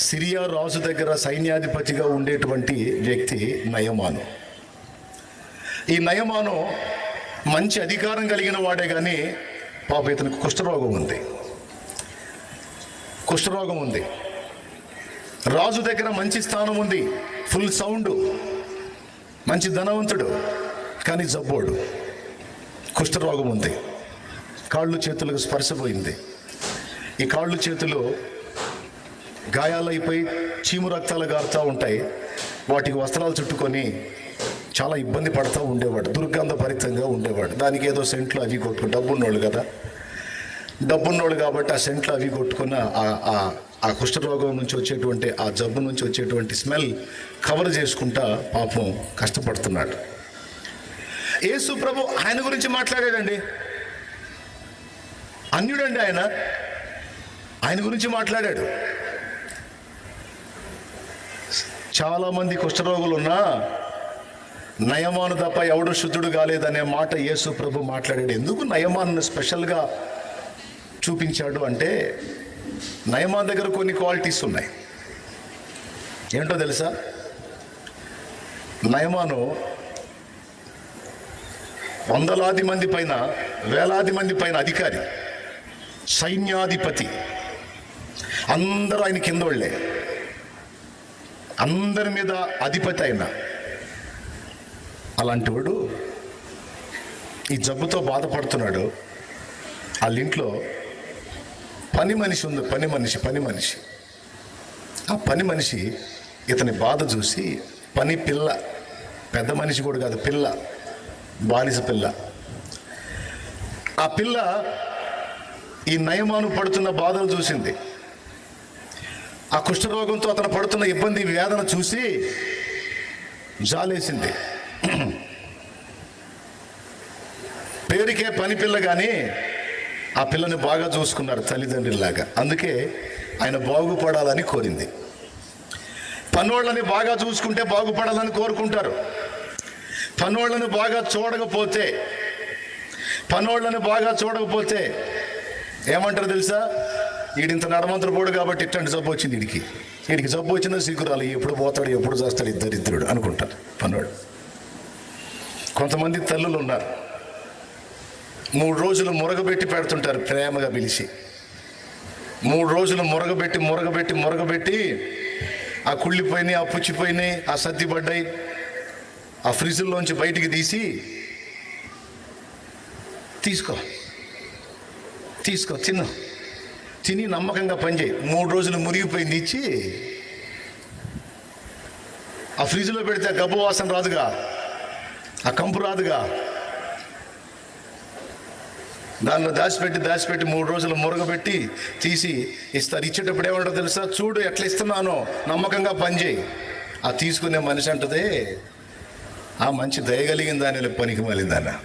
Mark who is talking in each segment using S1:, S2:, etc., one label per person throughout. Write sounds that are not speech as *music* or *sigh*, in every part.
S1: Syria రాజు దగ్గర సైన్యాధిపతిగా ఉండేటువంటి వ్యక్తి నయమాను. ఈ నయమాను మంచి అధికారం కలిగిన వాడే కానీ పాప ఇతనికి కుష్ఠరోగం ఉంది. కుష్ఠరోగం ఉంది. రాజు దగ్గర మంచి స్థానం ఉంది. Full sound. మంచి ధనవంతుడు. కానీ జబ్బోడు. కుష్ఠరోగం ఉంది. కాళ్ళు చేతులకు స్పర్శపోయింది ఈ కాళ్ళు చేతులు గాయాలైపోయి చీము రక్తాలు గారుతూ ఉంటాయి. వాటికి వస్త్రాలు చుట్టుకొని చాలా ఇబ్బంది పడుతూ ఉండేవాడు. దుర్గంధభరితంగా ఉండేవాడు. దానికి ఏదో సెంట్లు అవి కొట్టుకుని డబ్బున్నోళ్ళు కదా. డబ్బున్నోళ్ళు కాబట్టి ఆ సెంట్లు అవి కొట్టుకున్న ఆ- ఆ- ఆ కుష్ఠరోగం నుంచి వచ్చేటువంటి ఆ జబ్బు నుంచి వచ్చేటువంటి స్మెల్ కవర్ చేసుకుంటా పాపం కష్టపడుతున్నాడు. యేసు ప్రభు ఆయన గురించి మాట్లాడాడండి అన్యుడండి ఆయన. ఆయన గురించి మాట్లాడాడు. చాలా మంది కుష్ఠరోగులు ఉన్నా నయమాను తప్ప ఎవడు శుద్ధుడు కాలేదనే మాట యేసు ప్రభు మాట్లాడాడు. ఎందుకు నయమాను స్పెషల్గా చూపించాడు అంటే నయమాన్ దగ్గర కొన్ని క్వాలిటీస్ ఉన్నాయి. ఏంటో తెలుసా? నయమాను వందలాది మంది పైన వేలాది మంది పైన అధికారి సైన్యాధిపతి అందరూ ఆయన కింద వాళ్ళే అందరి మీద అధిపతి అయిన అలాంటి వాడు ఈ జబ్బుతో బాధపడుతున్నాడు. వాళ్ళ ఇంట్లో పని మనిషి ఉంది పని మనిషి పని మనిషి. ఆ పని మనిషి ఇతని బాధ చూసి పని పిల్ల పెద్ద మనిషి కూడా కాదు పిల్ల బాలిస పిల్ల. ఆ పిల్ల ఈ నయమాను పడుతున్న బాధలు చూసింది. ఆ కుష్ఠరోగంతో అతను పడుతున్న ఇబ్బంది వేదన చూసి జాలేసింది. పేరుకే పని పిల్ల కానీ ఆ పిల్లని బాగా చూసుకున్నారు తల్లిదండ్రులాగా అందుకే ఆయన బాగుపడాలని కోరింది. పనోళ్ళని బాగా చూసుకుంటే బాగుపడాలని కోరుకుంటారు. పనోళ్ళని బాగా చూడకపోతే పనోళ్ళని బాగా చూడకపోతే ఏమంటారు తెలుసా? వీడింత నడమంతరు పోడు కాబట్టి ఇట్లాంటి జబ్బు వచ్చింది వీడికి వీడికి జబ్బు వచ్చినా సిగ్గురాలి ఎప్పుడు పోతాడు ఎప్పుడు చేస్తాడు ఇద్దరిద్దరుడు అనుకుంటాడు పన్నాడు కొంతమంది తల్లులు ఉన్నారు. మూడు రోజులు మురగబెట్టి పెడుతుంటారు ప్రేమగా పిలిచి. మూడు రోజులు మురగబెట్టి మురగబెట్టి మురగబెట్టి ఆ కుళ్ళిపోయినాయి ఆ పుచ్చిపోయినాయి ఆ సర్దిపడ్డాయి ఆ ఫ్రిడ్జ్లోంచి బయటికి తీసి తీసుకో తీసుకో తిన్నా తిని నమ్మకంగా పనిచేయి. మూడు రోజులు మురిగిపోయింది ఇచ్చి ఆ ఫ్రిడ్జ్లో పెడితే ఆ గబ్బు వాసన రాదుగా ఆ కంపు రాదుగా. దానిలో దాచిపెట్టి దాచిపెట్టి మూడు రోజులు మురగబెట్టి తీసి ఇస్తారు. ఇచ్చేటప్పుడు ఏమంటారు తెలుసా? చూడు ఎట్లా ఇస్తున్నానో నమ్మకంగా పనిచేయి. ఆ తీసుకునే మనిషి అంటదే ఆ మంచి దయగలిగిన దాని పనికి మళ్ళిందన్న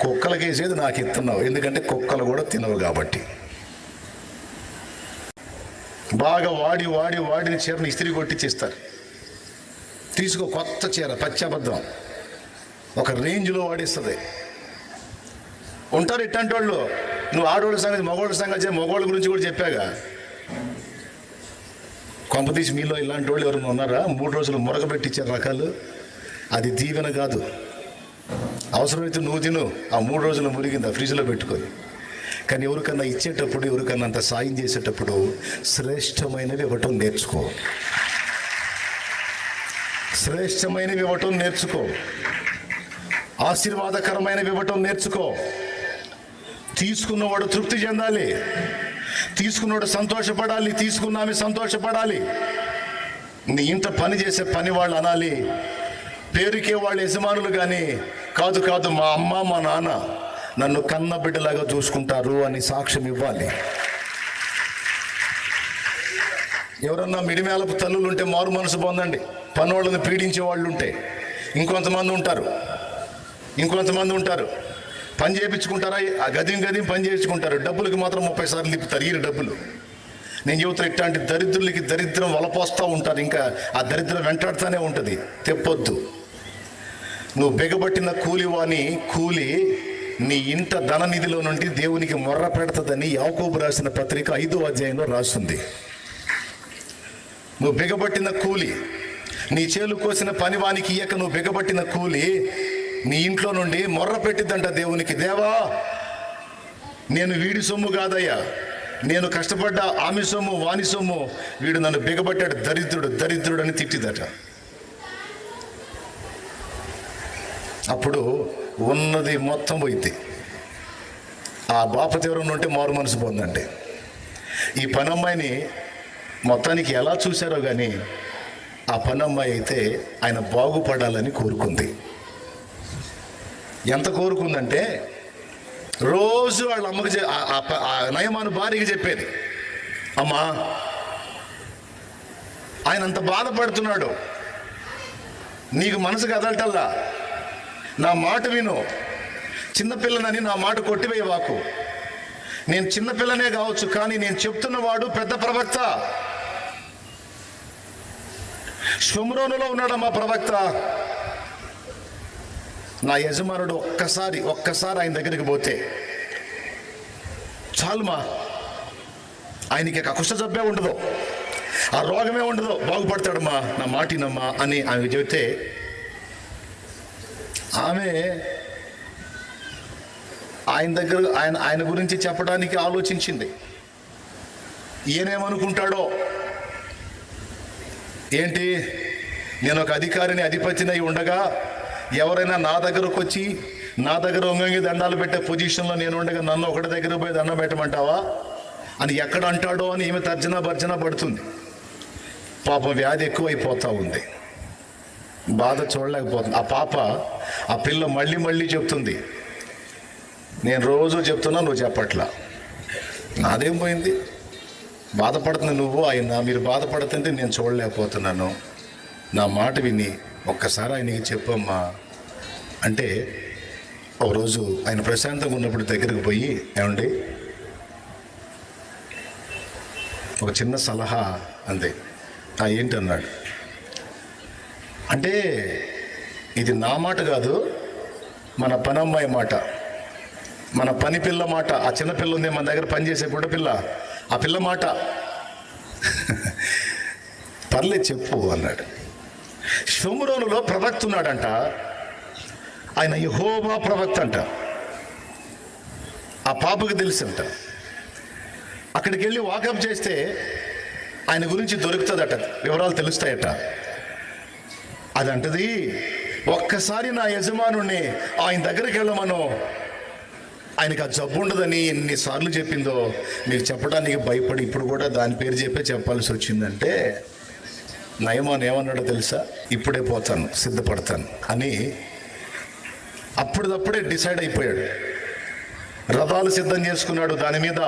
S1: కుక్కలకి వేసేది నాకు ఇస్తున్నావు ఎందుకంటే కుక్కలు కూడా తినవు కాబట్టి. బాగా వాడి వాడి వాడిన చీరను ఇస్త్రీ కొట్టించేస్తారు తీసుకో కొత్త చీర పచ్చబద్ధం. ఒక రేంజ్లో వాడిస్తుంది. ఉంటారు ఇట్లాంటి వాళ్ళు నువ్వు ఆడవాళ్ళ సంగతి మగవాళ్ళ సంగతి మగవాళ్ళ గురించి కూడా చెప్పాగా. కొంపతీసి మీలో ఇలాంటి వాళ్ళు ఎవరైనా ఉన్నారా? మూడు రోజులు మురగబెట్టించారు రకాలు. అది దీవెన కాదు. అవసరమైతే నువ్వు తిను. ఆ మూడు రోజులు మురిగింది ఆ ఫ్రిడ్జ్లో పెట్టుకొని. కానీ ఎవరికన్నా ఇచ్చేటప్పుడు ఎవరికన్నా అంత సాయం చేసేటప్పుడు శ్రేష్టమైనవి ఇవ్వటం నేర్చుకో. శ్రేష్టమైనవి ఇవ్వటం నేర్చుకో. ఆశీర్వాదకరమైనవి ఇవ్వటం నేర్చుకో. తీసుకున్నవాడు తృప్తి చెందాలి. తీసుకున్నవాడు సంతోషపడాలి. తీసుకున్నామే సంతోషపడాలి. నీ ఇంట పని చేసే పని వాళ్ళు అనాలి. పేరుకే వాళ్ళు యజమానులు కానీ కాదు కాదు మా అమ్మ మా నాన్న నన్ను కన్న బిడ్డలాగా చూసుకుంటారు అని సాక్ష్యం ఇవ్వాలి. ఎవరన్నా మిడిమేలపు తల్లులు ఉంటే మారు మనసు పొందండి. వాళ్ళని పీడించే వాళ్ళు ఉంటే ఇంకొంతమంది ఉంటారు. ఇంకొంతమంది ఉంటారు. పని చేయించుకుంటారా ఆ గదిం గదిం పని చేయించుకుంటారు డబ్బులకి మాత్రం ముప్పై సార్లు తిప్పుతారు ఈ డబ్బులు. నేను చెబుతున్నా ఇట్లాంటి దరిద్రులకి దరిద్రం వలపోస్తూ ఉంటారు. ఇంకా ఆ దరిద్రం వెంటాడుతూనే ఉంటుంది. తెప్పొద్దు. నువ్వు బిగబట్టిన కూలివాని కూలి నీ ఇంట ధననిధిలో నుండి దేవునికి మొర్ర పెడతదని యాకోబు రాసిన పత్రిక ఐదో అధ్యాయంలో రాస్తుంది. నువ్వు బిగబట్టిన కూలి నీ చేలు కోసిన పనివానికి ఇయ్యక నువ్వు బిగబట్టిన కూలి నీ ఇంట్లో నుండి మొర్ర పెట్టిద్దంట దేవునికి. దేవా నేను వీడి సొమ్ము కాదయ్యా. నేను కష్టపడ్డ ఆమె సొమ్ము వాని సొమ్ము వీడు నన్ను బిగబట్టాడు దరిద్రుడు దరిద్రుడు అని తిట్టిదట. అప్పుడు ఉన్నది మొత్తం పోయింది. ఆ బాపతీవరం ఉంటే మారు మనసు పొందండి. ఈ పనమ్మాయిని మొత్తానికి ఎలా చూశారో కానీ ఆ పనమ్మాయి అయితే ఆయన బాగుపడాలని కోరుకుంది. ఎంత కోరుకుందంటే రోజు వాళ్ళ అమ్మకి చె- ఆ- నయమాను భార్యకి చెప్పేది. అమ్మా ఆయన అంత బాధపడుతున్నాడు. నీకు మనసు కదలటల్లా. నా మాట విను. చిన్నపిల్లనని నా మాట కొట్టివేయవాకు నేను చిన్నపిల్లనే కావచ్చు కానీ నేను చెప్తున్నవాడు పెద్ద ప్రవక్త. షుమ్రోనులో ఉన్నాడమ్మా ప్రవక్త? నా యజమానుడు ఒక్కసారి ఒక్కసారి ఆయన దగ్గరికి పోతే చాలుమా ఆయనకి ఇక కుష్ట జబ్బే ఉండదు. ఆ రోగమే ఉండదు. బాగుపడతాడమ్మా నా మాటినమ్మా అని ఆమె చెబితే ఆమె ఆయన దగ్గర ఆయన ఆయన గురించి చెప్పడానికి ఆలోచించింది. ఈయనేమనుకుంటాడో? ఏంటి? నేను ఒక అధికారిని అధిపతినై ఉండగా ఎవరైనా నా దగ్గరకు వచ్చి నా దగ్గర ఒంగంగి దండాలు పెట్టే పొజిషన్లో నేను ఉండగా నన్ను ఒకటి దగ్గర పోయి దండం పెట్టమంటావా? అని ఎక్కడ అంటాడో అని ఈమె తర్జన భర్జన పడుతుంది. పాపం వ్యాధి ఎక్కువైపోతూ ఉంది. బాధ చూడలేకపోతుంది. ఆ పాప ఆ పిల్ల మళ్ళీ మళ్ళీ చెప్తుంది. నేను రోజు చెప్తున్నా నువ్వు చెప్పట్లా. నాదేం పోయింది? బాధపడుతుంది నువ్వు ఆయన మీరు బాధపడుతుంటే నేను చూడలేకపోతున్నాను. నా మాట విని ఒక్కసారి ఆయనకి చెప్పమ్మా. అంటే ఒక రోజు ఆయన ప్రశాంతంగా ఉన్నప్పుడు దగ్గరికి పోయి ఏమండి? ఒక చిన్న సలహా అంతే ఆ ఏంటి అన్నాడు అంటే ఇది నా మాట కాదు మన పనమ్మాయి మాట. మన పని పిల్ల మాట. ఆ చిన్న పిల్ల ఉంది మన దగ్గర పనిచేసే బుడ్డ పిల్ల. ఆ పిల్ల మాట. *laughs* పర్లేదు చెప్పు అన్నాడు. షుమ్రోనులో ప్రవక్త ఉన్నాడంట. ఆయన యహోబా ప్రవక్త అంట. ఆ పాపకి తెలుసంట. అక్కడికి వెళ్ళి వాకప్ చేస్తే ఆయన గురించి దొరుకుతుందట. వివరాలు తెలుస్తాయట. అది అంటది ఒక్కసారి నా యజమానుణ్ణి ఆయన దగ్గరికి వెళ్ళమను. ఆయనకు ఆ జబ్బు ఉండదని ఎన్నిసార్లు చెప్పిందో మీకు చెప్పడానికి భయపడి ఇప్పుడు కూడా దాని పేరు చెప్పే చెప్పాల్సి వచ్చిందంటే నయమాన్ ఏమన్నాడో తెలుసా? ఇప్పుడే పోతాను సిద్ధపడతాను అని అప్పుడప్పుడే డిసైడ్ అయిపోయాడు. రథాలు సిద్ధం చేసుకున్నాడు దాని మీద.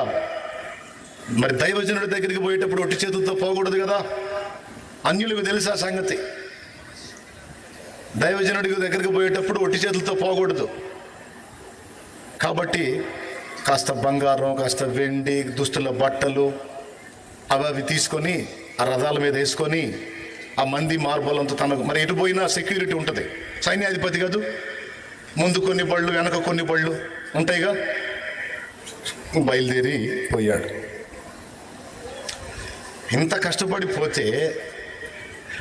S1: మరి దైవజనుడి దగ్గరికి పోయేటప్పుడు ఒట్టి చేతులతో పోకూడదు కదా? అన్యులకు తెలుసా సంగతి? దైవజనుడికి దగ్గరికి పోయేటప్పుడు ఒట్టి చేతులతో పోకూడదు. కాబట్టి కాస్త బంగారం కాస్త వెండి దుస్తుల బట్టలు అవి అవి తీసుకొని ఆ రథాల మీద వేసుకొని ఆ మంది మార్బలంతో తనకు మరి ఎటు పోయినా సెక్యూరిటీ ఉంటుంది. సైన్యాధిపతి కాదు. ముందు కొన్ని బళ్ళు వెనక కొన్ని బళ్ళు ఉంటాయిగా. బయలుదేరి పోయాడు. ఇంత కష్టపడి పోతే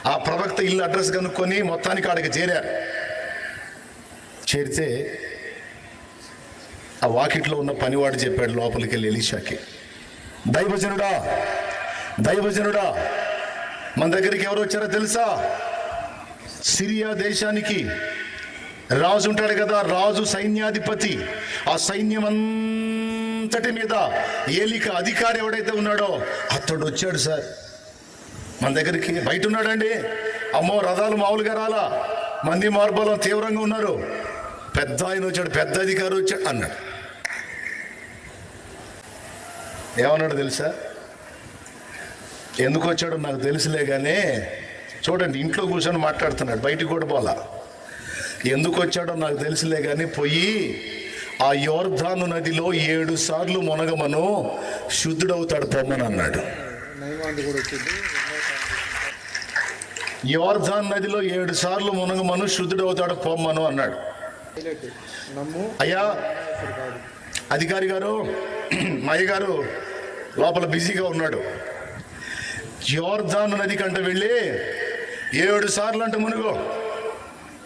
S1: ఆ ప్రవక్త ఇల్లు అడ్రస్ కనుక్కొని మొత్తానికి ఆడికి చేరారు. చేరితే ఆ వాకిట్లో ఉన్న పనివాడు చెప్పాడు లోపలికి వెళ్ళి ఎలీషాకి దైవజనుడా దైవజనుడా మన దగ్గరికి ఎవరు వచ్చారో తెలుసా? సిరియా దేశానికి రాజు ఉంటాడు కదా రాజు సైన్యాధిపతి. ఆ సైన్యం అంతటి మీద ఏలిక అధికారి ఎవడైతే ఉన్నాడో అతడు వచ్చాడు సార్. మన దగ్గరికి బయట ఉన్నాడండి. అమ్మో రథాలు మామూలుగా రాలా. మంది మార్బలం తీవ్రంగా ఉన్నారు. పెద్ద ఆయన వచ్చాడు పెద్ద అధికారి వచ్చాడు అన్నాడు. ఏమన్నాడు తెలుసా? ఎందుకు వచ్చాడో నాకు తెలుసులే కానీ చూడండి ఇంట్లో కూర్చొని మాట్లాడుతున్నాడు బయటికి కూడా పోలా. ఎందుకు వచ్చాడో నాకు తెలుసులే కానీ పోయి ఆ యోర్ధాను నదిలో ఏడు సార్లు మునగమను శుద్ధుడవుతాడు పొమ్మని అన్నాడు యోర్ధాన్ నదిలో ఏడు సార్లు మునగమను శుద్ధుడవుతాడు పొమ్మను అన్నాడు. అయ్యా అధికారి గారు మయ్య గారు లోపల బిజీగా ఉన్నాడు. యోర్ధాను నది కంట వెళ్ళి ఏడు సార్లు అంట మునుగో.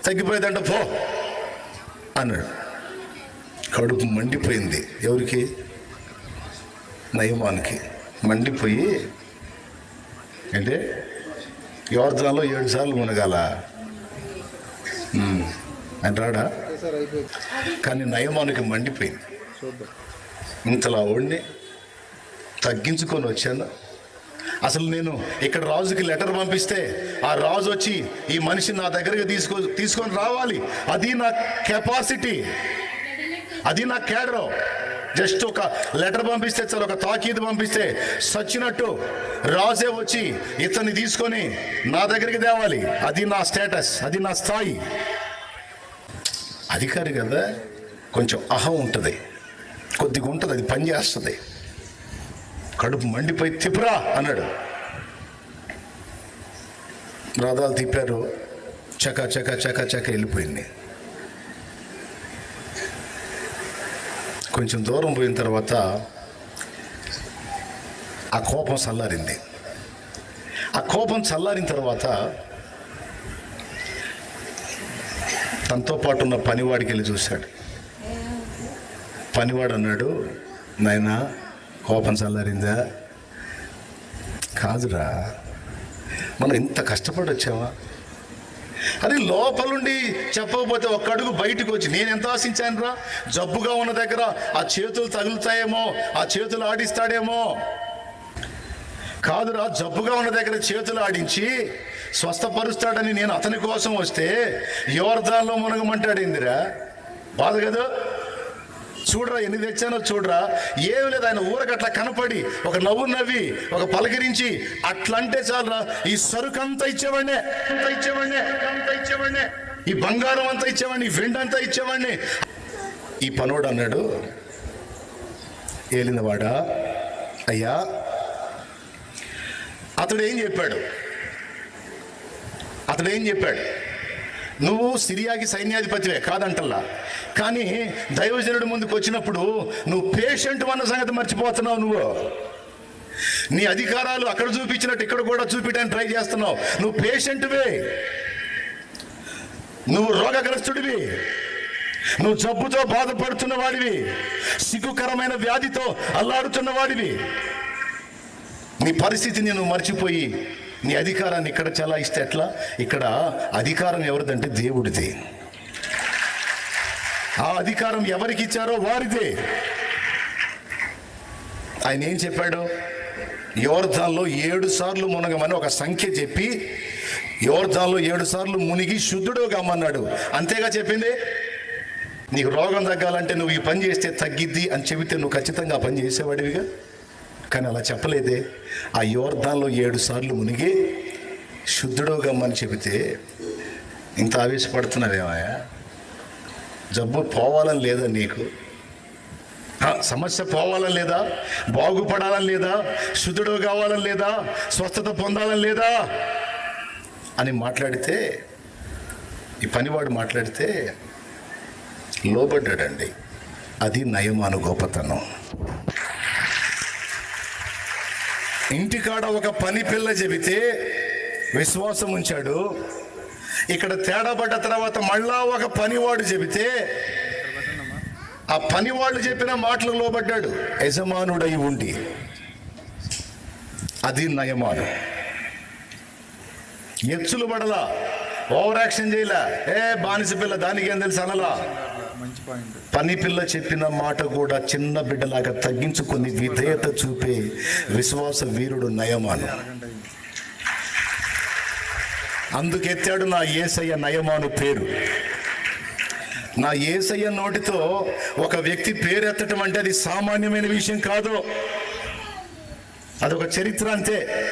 S1: తగ్గిపోయేదంట పో అన్నాడు. కడుపు మండిపోయింది ఎవరికి? నయమానికి. మండిపోయి అంటే యోర్ధనలో ఏడు సార్లు మునగాల. ఉమ్, ఆయన రాడా? కానీ నయమానికి మండిపోయింది. ఇంతలా ఉండి తగ్గించుకొని వచ్చాను. అసలు నేను ఇక్కడ రాజుకి లెటర్ పంపిస్తే ఆ రాజు వచ్చి ఈ మనిషి నా దగ్గరికి తీసుకో తీసుకొని రావాలి. అది నా కెపాసిటీ. అది నా కేడర్ జస్ట్ ఒక లెటర్ పంపిస్తే చాలు ఒక తాకీదు పంపిస్తే సచ్చినట్టు రాజే వచ్చి ఇతన్ని తీసుకొని నా దగ్గరికి తేవాలి. అది నా స్టేటస్ అది నా స్థాయి. అధికారి కదా కొంచెం అహం ఉంటుంది. కొద్దిగా ఉంటుంది అది పని చేస్తుంది. కడుపు మండిపోయి తిప్పురా అన్నాడు. రథాలు తిప్పారు. చక చక చక చక వెళ్ళిపోయింది. కొంచెం దూరం పోయిన తర్వాత ఆ కోపం చల్లారింది. ఆ కోపం చల్లారిన తర్వాత తనతో పాటు ఉన్న పనివాడికి వెళ్ళి చూశాడు. పనివాడు అన్నాడు నాయనా కోపం చల్లారిందా? కాదురా మనం ఇంత కష్టపడి వచ్చావా? అది లోపలుండి చెప్పకపోతే ఒక్క అడుగు బయటకు వచ్చి నేను ఎంత ఆశించాను రా జబ్బుగా ఉన్న దగ్గర ఆ చేతులు తగులుతాయేమో ఆ చేతులు ఆడిస్తాడేమో. కాదురా జబ్బుగా ఉన్న దగ్గర చేతులు ఆడించి స్వస్థపరుస్తాడని నేను అతని కోసం వస్తే యువర్ధాల్లో మునగమంటాడు ఇందిరా బాధ కదా? చూడరా ఎన్ని తెచ్చానో చూడరా? ఏమి లేదు ఆయన ఊరకట్లా కనపడి ఒక నవ్వు నవ్వి ఒక పలకరించి అట్లంటే చాలరా ఈ సరుకు అంతా ఇచ్చేవాడినే అంత ఇచ్చేవాడినే అంతా ఇచ్చేవాడినే ఈ బంగారం అంతా ఇచ్చేవాడిని ఈ వెండి అంతా ఇచ్చేవాడిని. ఈ పనోడు అన్నాడు ఏలినవాడా అయ్యా. అతడు ఏం చెప్పాడు? అతడు ఏం చెప్పాడు? నువ్వు సిరియాకి సైన్యాధిపతివే కాదంటల్లా. కానీ దైవజనుడి ముందుకు వచ్చినప్పుడు నువ్వు పేషెంట్ అన్న సంగతి మర్చిపోతున్నావు నువ్వు. నీ అధికారాలు అక్కడ చూపించినట్టు ఇక్కడ కూడా చూపించడానికి ట్రై చేస్తున్నావు. నువ్వు పేషెంట్వే నువ్వు రోగగ్రస్తుడివి. నువ్వు జబ్బుతో బాధపడుతున్న వాడివి. సిగ్గుకరమైన వ్యాధితో అల్లాడుతున్న వాడివి. నీ పరిస్థితిని నువ్వు మర్చిపోయి నీ అధికారాన్ని ఇక్కడ చలాయిస్తే ఎట్లా? ఇక్కడ అధికారం ఎవరిదంటే దేవుడిది. ఆ అధికారం ఎవరికి ఇచ్చారో వారిదే. ఆయన ఏం చెప్పాడు? యోర్ధాన్లో ఏడు సార్లు మునగమని ఒక సంఖ్య చెప్పి యోర్ధాన్లో ఏడు సార్లు మునిగి శుద్ధుడు కమ్మన్నాడు అంతేగా చెప్పింది? నీకు రోగం తగ్గాలంటే నువ్వు ఈ పని చేస్తే తగ్గిద్ది అని చెబితే నువ్వు ఖచ్చితంగా పని చేసేవాడివిగా? కానీ అలా చెప్పలేదే. ఆ యోర్ధాన్లో ఏడు సార్లు మునిగి శుద్ధుడు కమ్మని చెబితే ఇంత ఆవేశపడుతున్నావేమయ్యా జబ్బు పోవాలని లేదా నీకు? సమస్య పోవాలని లేదా? బాగుపడాలని లేదా? శుద్ధుడు కావాలని లేదా? స్వస్థత పొందాలని లేదా? అని మాట్లాడితే ఈ పనివాడు మాట్లాడితే లోబడ్డాడండి. అది నయమాను గొప్పతనం. ఇంటికాడ ఒక పని పిల్ల చెబితే విశ్వాసం ఉంచాడు ఇక్కడ తేడా పడ్డ తర్వాత మళ్ళా ఒక పనివాడు చెబితే ఆ పనివాళ్ళు చెప్పిన మాటలు లోబడ్డాడు. యజమానుడై ఉండి. అది నయమాను. ఎచ్చులు పడలా. ఓవర్ యాక్షన్ చేయలే. ఏ బానిస పిల్ల దానికి ఏం తెలుసు అనలా? పని పిల్ల చెప్పిన మాట కూడా చిన్న బిడ్డలాగా తగ్గించుకొని విధేయత చూపే విశ్వాస వీరుడు నయమాను. అందుకెత్తాడు నా ఏసయ్య నయమాను పేరు. నా ఏసయ్య నోటితో ఒక వ్యక్తి పేరు ఎత్తటం అంటే అది సామాన్యమైన విషయం కాదు. అదొక చరిత్ర అంతే.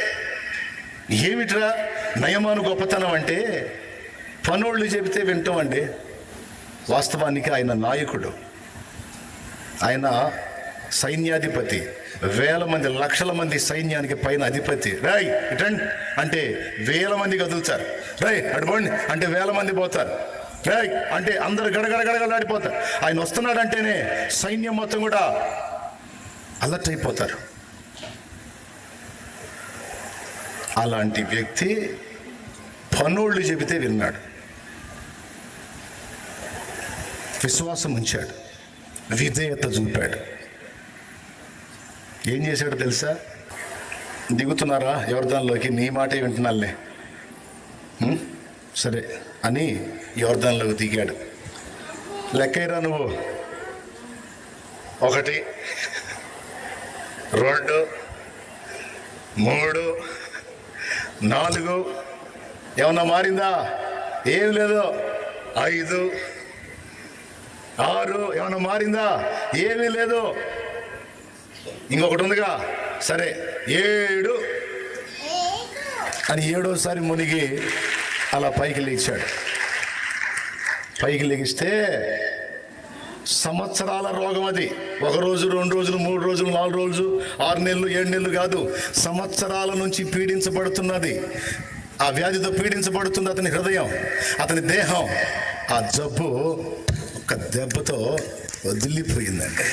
S1: ఏమిట్రా నయమాను గొప్పతనం అంటే? పనోళ్ళు చెబితే వింటామండి. వాస్తవానికి ఆయన నాయకుడు. ఆయన సైన్యాధిపతి. వేల మంది లక్షల మంది సైన్యానికి పైన అధిపతి. రాయ్ ఇటండి. అంటే వేల మంది కదులుతారు. రాయ్ అడుకోండి అంటే వేల మంది పోతారు. రాయ్ అంటే అందరు గడగడగడగలాడిపోతారు ఆయన వస్తున్నాడంటేనే సైన్యం మొత్తం కూడా అలర్ట్ అయిపోతారు. అలాంటి వ్యక్తి పనుళ్ళు చెబితే విన్నాడు. విశ్వాసం ఉంచాడు. విధేయత చూపాడు. ఏం చేశాడో తెలుసా? దిగుతున్నారా యోర్దాన్లోకి? నీ మాటే వింటున్నాలే సరే అని యోర్దాన్లోకి దిగాడు. లెక్కైరా నువ్వు? ఒకటి రెండు మూడు నాలుగు. ఏమన్నా మారిందా? ఏం లేదు. ఐదు ఆరు. ఏమన్నా మారిందా? ఏమీ లేదు. ఇంకొకటి ఉందిగా. సరే ఏడు. అని ఏడోసారి మునిగి అలా పైకి లేచాడు. పైకి లెగిస్తే సంవత్సరాల రోగం అది. ఒక రోజు రెండు రోజులు మూడు రోజులు నాలుగు రోజులు ఆరు నెలలు ఏడు నెలలు కాదు. సంవత్సరాల నుంచి పీడించబడుతున్నది. ఆ వ్యాధితో పీడించబడుతుంది అతని హృదయం అతని దేహం. ఆ జబ్బు ఒక దెబ్బతో వదిలిపోయిందండి.